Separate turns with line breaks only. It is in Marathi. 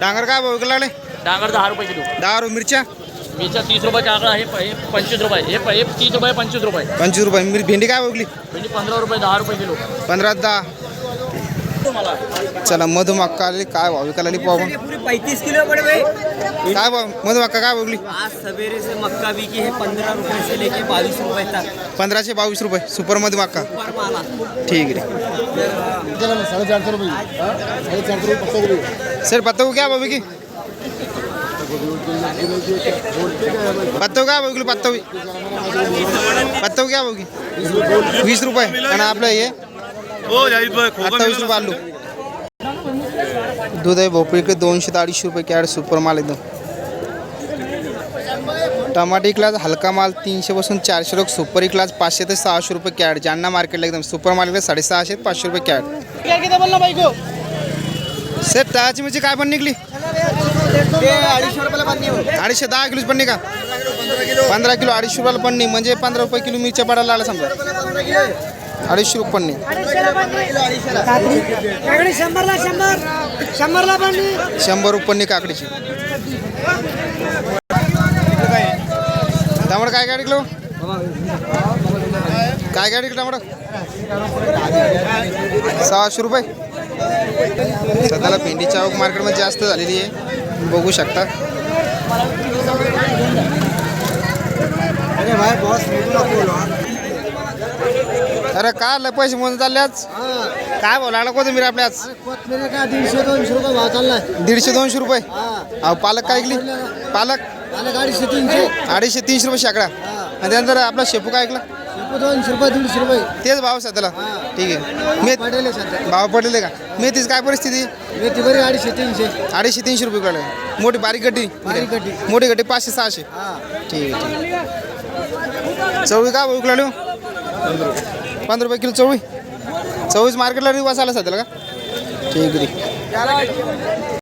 डांगर काय भाऊ विकायला लागले?
डांगर दहा रुपये किलो
दहा रुपये मिरच्या?
मिरच्या तीस रुपयाचा आकडा हे प- हे पंचवीस रुपये. हे प- हे तीस रुपये पंचवीस रुपये.
पंचवीस रुपये. मिर भेंडी काय विकली?
म्हणजे पंधरा रुपये दहा रुपये किलो.
पंधरा दहा. चला मधुमक्का आली. काय भाव विकायला आली पाहू आपण.
पूरी पैंतीस किलो पड़े भाई
काय भाव मधुमक्का काय विकली
आज सवेरे से मक्का बिकी है पंद्रह रुपए से लेके बाईस रुपए तक।
पंधराशे बावीस रुपये सुपर मधुमक्का
पर माला।
ठीक आहे सर पत्ता को क्या भाव विकी पत्ता को क्या भाव विकली पत्ता पत्ता को क्या भाव की वीस रुपये आणि आपलं हे अठ्ठावीस रुपये आलू। दूध आहे भोपळी इकडे दोनशे ते अडीचशे रुपये कॅरेट सुपर माल एकदम। टमाटे क्लास हलका माल तीनशे पासून चारशे लोक सुपर क्लास पाचशे ते सहाशे रुपये कॅरेट. ज्यांना मार्केटला एकदम सुपर माल इकडे साडेसहाशे पाचशे रुपये कॅरेट. सेट दहाची मिरची काय पण निघली?
अडीचशे
दहा किलोची पन्नी का पंधरा किलो अडीचशे रुपयाला पन्नी म्हणजे पंधरा रुपये किलो मिरच्या पडायला लागला समजा. अडीचशे रुपये पन्नी
काकडी शंभरला शंभर. पण
रुपये काकडीची. टमाटर काय गाडी किलो काय गाडी टमाटर सहाशे रुपये. सध्याला भेंडी चावक मार्केटमध्ये जास्त झालेली आहे. बघू शकता.
अरे भाई बॉस
अरे काय लय पैसे म्हणून चालले आज? काय बोला लागला कोथिंबीर आपल्या आज?
का दीडशे दोनशे रुपये भाव चाललाय.
दीडशे दोनशे रुपये? अहो पालक काय ऐकली? पालक.
आलं अडीचशे तीनशे.
अडीचशे तीनशे रुपये शेकडा. आणि त्यानंतर आपला शेपू काय ऐकला?
दोनशे रुपये दीडशे रुपये.
तेच भाव सध्याला. ठीक आहे. मी
पडेल सध्या.
भाव पडलेले का? मेथीच काय परिस्थिती?
मेथी बरी अडीचशे तीनशे.
अडीचशे तीनशे रुपये कडे मोठी बारीक गड्डी.
बारीक गड्डी.
मोठी गड्डी पाचशे सहाशे.
हा.
ठीक आहे ठीक आहे. चवळी काय भाऊ लागली पंधरा रुपये किलो चवळी. चवळीच मार्केटला रिवाज आला सध्याला का? ठीक आहे.